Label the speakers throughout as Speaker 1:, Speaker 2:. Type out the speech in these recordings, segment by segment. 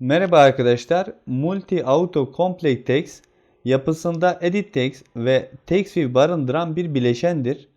Speaker 1: Merhaba arkadaşlar. Multi Auto Complete Text yapısında Edit Text ve TextView barındıran bir bileşendir.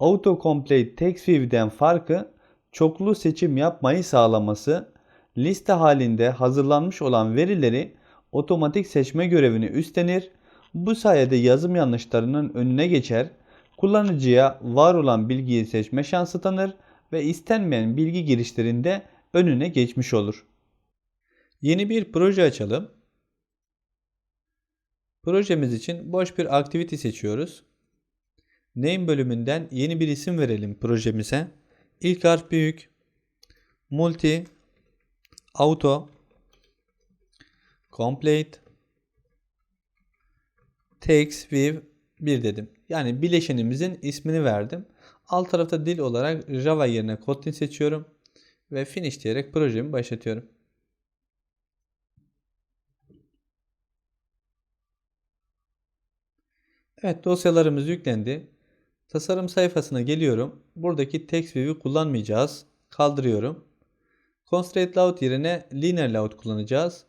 Speaker 1: Auto Complete TextView'den farkı çoklu seçim yapmayı sağlaması, liste halinde hazırlanmış olan verileri otomatik seçme görevini üstlenir. Bu sayede yazım yanlışlarının önüne geçer, kullanıcıya var olan bilgiyi seçme şansı tanır ve istenmeyen bilgi girişlerinde önüne geçmiş olur. Yeni bir proje açalım. Projemiz için boş bir activity seçiyoruz. Name bölümünden yeni bir isim verelim projemize. İlk harf büyük. Multi Auto Complete Text View 1 dedim. Yani bileşenimizin ismini verdim. Alt tarafta dil olarak Java yerine Kotlin seçiyorum ve finish diyerek projemi başlatıyorum. Evet dosyalarımız yüklendi. Tasarım sayfasına geliyorum. Buradaki text view'i kullanmayacağız. Kaldırıyorum. Constraint layout yerine linear layout kullanacağız.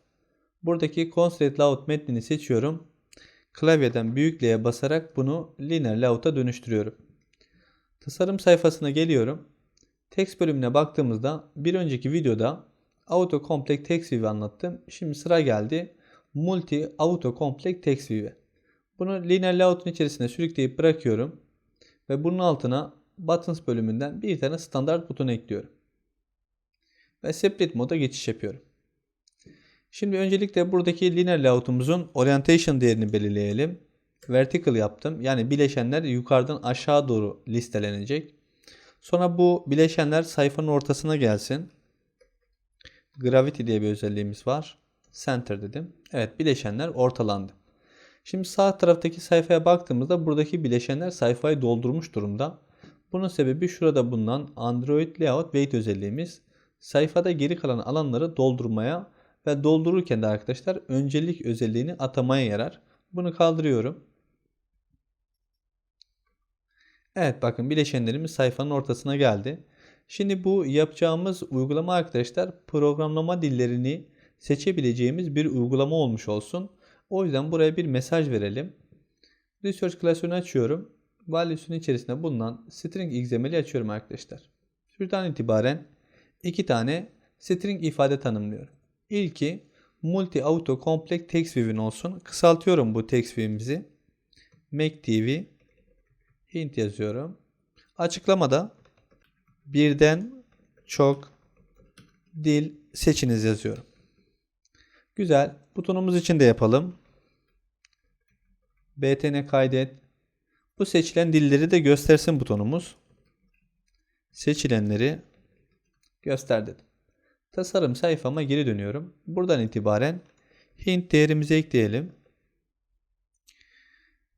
Speaker 1: Buradaki constraint layout metnini seçiyorum. Klavyeden büyüklüğe basarak bunu linear layout'a dönüştürüyorum. Tasarım sayfasına geliyorum. Text bölümüne baktığımızda bir önceki videoda Auto Complete Text View anlattım. Şimdi sıra geldi Multi Auto Complete Text View'e. Bunu linear layout'un içerisine sürükleyip bırakıyorum. Ve bunun altına buttons bölümünden bir tane standart buton ekliyorum. Ve separate moda geçiş yapıyorum. Şimdi öncelikle buradaki linear layout'umuzun orientation değerini belirleyelim. Vertical yaptım. Yani bileşenler yukarıdan aşağı doğru listelenecek. Sonra bu bileşenler sayfanın ortasına gelsin. Gravity diye bir özelliğimiz var. Center dedim. Evet bileşenler ortalandı. Şimdi sağ taraftaki sayfaya baktığımızda buradaki bileşenler sayfayı doldurmuş durumda. Bunun sebebi şurada bulunan Android Layout Weight özelliğimiz sayfada geri kalan alanları doldurmaya ve doldururken de arkadaşlar öncelik özelliğini atamaya yarar. Bunu kaldırıyorum. Evet bakın bileşenlerimiz sayfanın ortasına geldi. Şimdi bu yapacağımız uygulama arkadaşlar programlama dillerini seçebileceğimiz bir uygulama olmuş olsun. O yüzden buraya bir mesaj verelim. Research klasörünü açıyorum. Value'sunun içerisinde bulunan string XML'i açıyorum arkadaşlar. Şuradan itibaren iki tane string ifade tanımlıyorum. İlki multi auto complete text view'in olsun. Kısaltıyorum bu text view'imizi. make tv hint yazıyorum. Açıklamada birden çok dil seçiniz yazıyorum. Güzel. Butonumuz için de yapalım. btn kaydet. Bu seçilen dilleri de göstersin butonumuz. Seçilenleri göster dedim. Tasarım sayfama geri dönüyorum. Buradan itibaren hint değerimizi ekleyelim.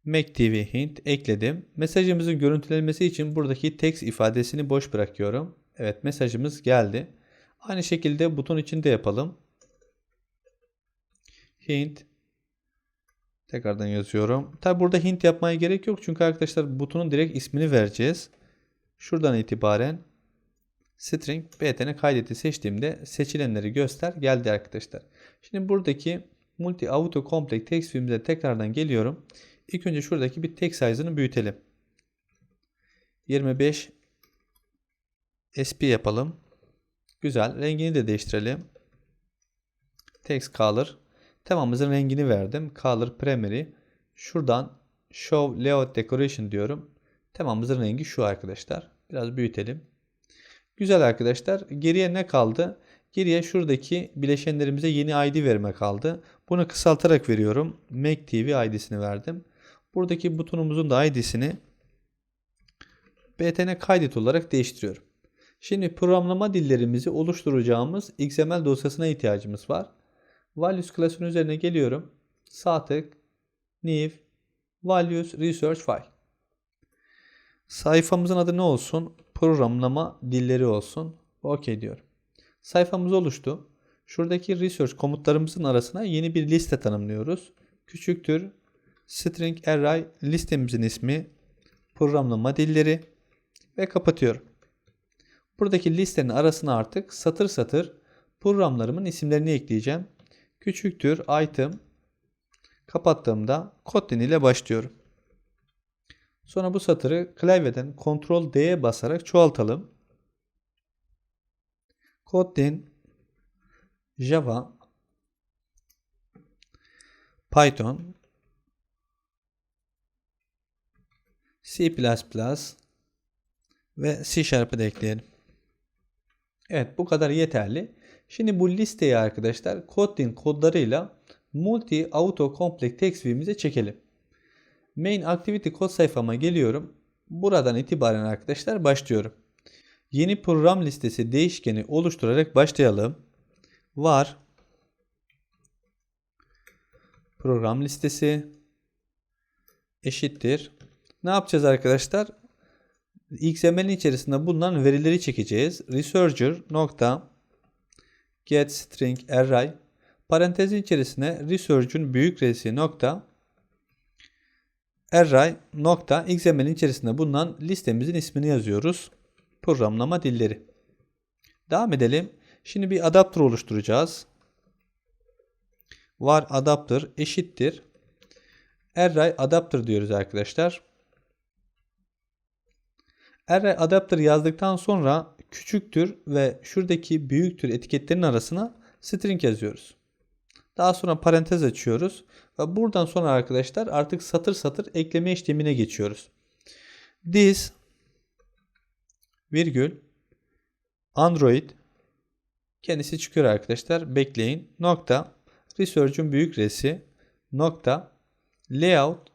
Speaker 1: MacTV hint ekledim. Mesajımızın görüntülenmesi için buradaki text ifadesini boş bırakıyorum. Evet mesajımız geldi. Aynı şekilde buton için de yapalım. Hint tekrardan yazıyorum. Tabi burada hint yapmaya gerek yok. Çünkü arkadaşlar butonun direkt ismini vereceğiz. Şuradan itibaren string btn kaydeti seçtiğimde seçilenleri göster geldi arkadaşlar. Şimdi buradaki multi auto complete text filmimize tekrardan geliyorum. İlk önce şuradaki bir text size'ını büyütelim. 25 SP yapalım. Güzel. Rengini de değiştirelim. Text color. Temamızın rengini verdim. Color primary. Şuradan show layout decoration diyorum. Temamızın rengi şu arkadaşlar. Biraz büyütelim. Güzel arkadaşlar. Geriye ne kaldı? Geriye şuradaki bileşenlerimize yeni ID verme kaldı. Bunu kısaltarak veriyorum. Make TV ID'sini verdim. Buradaki butonumuzun da ID'sini btn kaydet olarak değiştiriyorum. Şimdi programlama dillerimizi oluşturacağımız XML dosyasına ihtiyacımız var. Values klasının üzerine geliyorum. Sağ tık, New, Values Research File. Sayfamızın adı ne olsun? Programlama dilleri olsun. OK diyorum. Sayfamız oluştu. Şuradaki research komutlarımızın arasına yeni bir liste tanımlıyoruz. Küçüktür string array listemizin ismi programlama dilleri ve kapatıyorum. Buradaki listenin arasına artık satır satır programlarımın isimlerini ekleyeceğim. Küçüktür item kapattığımda Kotlin ile başlıyorum. Sonra bu satırı klavyeden Ctrl D'ye basarak çoğaltalım. Kotlin Java Python C++ ve C Sharp'ı da ekleyelim. Evet bu kadar yeterli. Şimdi bu listeyi arkadaşlar Kotlin kodlarıyla multi auto complete text view'imize çekelim. Main activity kod sayfama geliyorum. Buradan itibaren arkadaşlar başlıyorum. Yeni program listesi değişkeni oluşturarak başlayalım. Var program listesi eşittir. Ne yapacağız arkadaşlar? XML'in içerisinde bulunan verileri çekeceğiz. Researcher nokta get string array parantezin içerisine research'ün büyük resi nokta array nokta XML'in içerisinde bulunan listemizin ismini yazıyoruz. Programlama dilleri. Devam edelim. Şimdi bir adapter oluşturacağız. Var adapter eşittir. Array adapter diyoruz arkadaşlar. Array adapter yazdıktan sonra küçüktür ve şuradaki büyüktür etiketlerin arasına string yazıyoruz. Daha sonra parantez açıyoruz ve buradan sonra arkadaşlar artık satır satır ekleme işlemine geçiyoruz. This virgül Android kendisi çıkıyor arkadaşlar. Bekleyin. Nokta research'un büyük resi nokta layout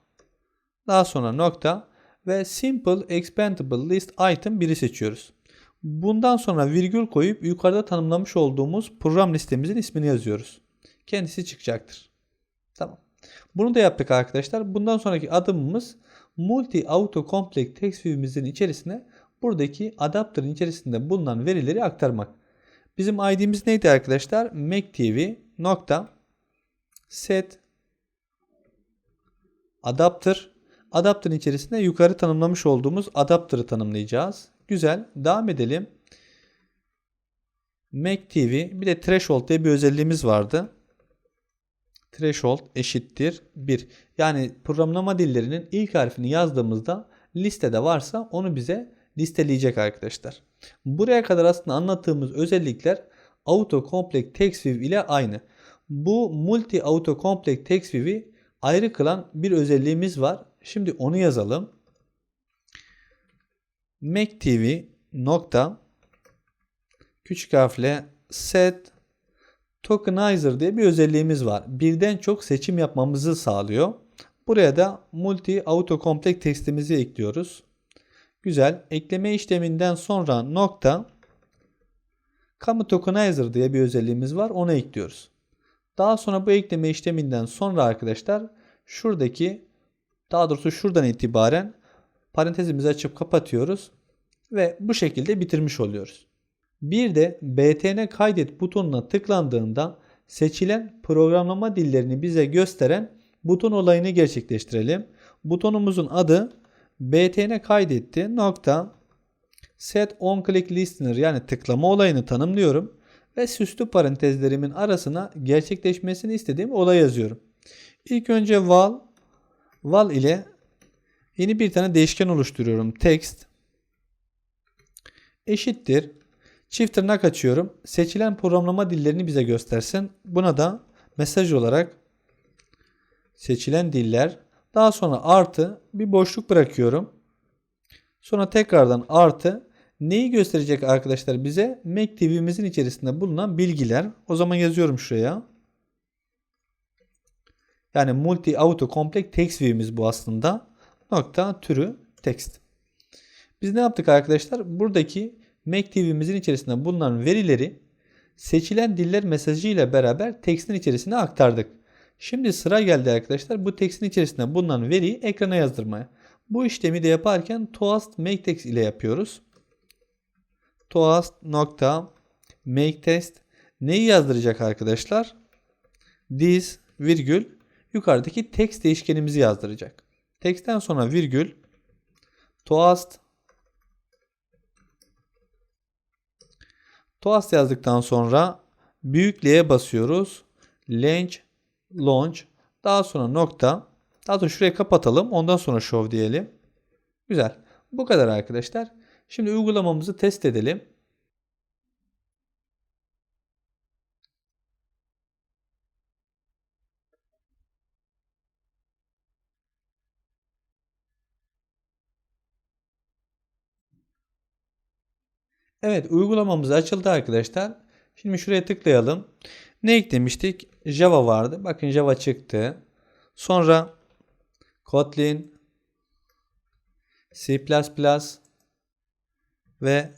Speaker 1: daha sonra nokta ve simple expandable list item 1'i seçiyoruz. Bundan sonra virgül koyup yukarıda tanımlamış olduğumuz program listemizin ismini yazıyoruz. Kendisi çıkacaktır. Tamam. Bunu da yaptık arkadaşlar. Bundan sonraki adımımız multi auto complete text view'imizin içerisine buradaki adapter'ın içerisinde bulunan verileri aktarmak. Bizim ID'miz neydi arkadaşlar? MacTV nokta set adapter adapter'ın içerisinde yukarı tanımlamış olduğumuz adapter'ı tanımlayacağız. Güzel. Devam edelim. MacTV bir de threshold diye bir özelliğimiz vardı. Threshold eşittir 1. Yani programlama dillerinin ilk harfini yazdığımızda listede varsa onu bize listeleyecek arkadaşlar. Buraya kadar aslında anlattığımız özellikler auto complete text ile aynı. Bu multi auto complete text ayrı kılan bir özelliğimiz var. Şimdi onu yazalım. MacTV nokta küçük harfle set tokenizer diye bir özelliğimiz var. Birden çok seçim yapmamızı sağlıyor. Buraya da multi auto complete tekstimizi ekliyoruz. Güzel. Ekleme işleminden sonra nokta kamu tokenizer diye bir özelliğimiz var. Onu ekliyoruz. Daha sonra bu ekleme işleminden sonra arkadaşlar şuradaki daha doğrusu şuradan itibaren parantezimizi açıp kapatıyoruz ve bu şekilde bitirmiş oluyoruz. Bir de btn kaydet butonuna tıklandığında seçilen programlama dillerini bize gösteren buton olayını gerçekleştirelim. Butonumuzun adı btn kaydetti nokta set on click listener yani tıklama olayını tanımlıyorum ve süslü parantezlerimin arasına gerçekleşmesini istediğim olay yazıyorum. İlk önce val val ile yeni bir tane değişken oluşturuyorum. Text eşittir. Çift tırnak açıyorum. Seçilen programlama dillerini bize göstersin. Buna da mesaj olarak seçilen diller daha sonra artı bir boşluk bırakıyorum. Sonra tekrardan artı neyi gösterecek arkadaşlar bize? Mac TV'mizin içerisinde bulunan bilgiler. O zaman yazıyorum şuraya. Yani multi auto complete text view'imiz bu aslında. Nokta türü text. Biz ne yaptık arkadaşlar? Buradaki Mac TV'mizin içerisinde bulunan verileri seçilen diller mesajı ile beraber tekstin içerisine aktardık. Şimdi sıra geldi arkadaşlar bu tekstin içerisinde bulunan veriyi ekrana yazdırmaya. Bu işlemi de yaparken toast makeText ile yapıyoruz. toast nokta makeText neyi yazdıracak arkadaşlar? This virgül yukarıdaki text değişkenimizi yazdıracak. Text'ten sonra virgül toast toast yazdıktan sonra büyük L'ye basıyoruz. Launch, launch, daha sonra nokta. Daha sonra şurayı kapatalım. Ondan sonra show diyelim. Güzel. Bu kadar arkadaşlar. Şimdi uygulamamızı test edelim. Evet uygulamamız açıldı arkadaşlar. Şimdi şuraya tıklayalım. Ne eklemiştik? Java vardı. Bakın Java çıktı. Sonra Kotlin, C++ ve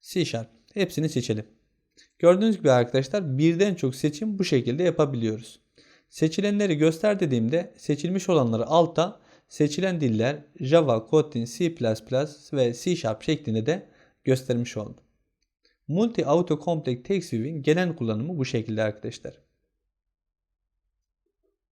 Speaker 1: C Sharp. Hepsini seçelim. Gördüğünüz gibi arkadaşlar birden çok seçim bu şekilde yapabiliyoruz. Seçilenleri göster dediğimde seçilmiş olanları alta seçilen diller Java, Kotlin, C++ ve C Sharp şeklinde de göstermiş oldum. Multi Auto Complete Text View'in genel kullanımı bu şekilde arkadaşlar.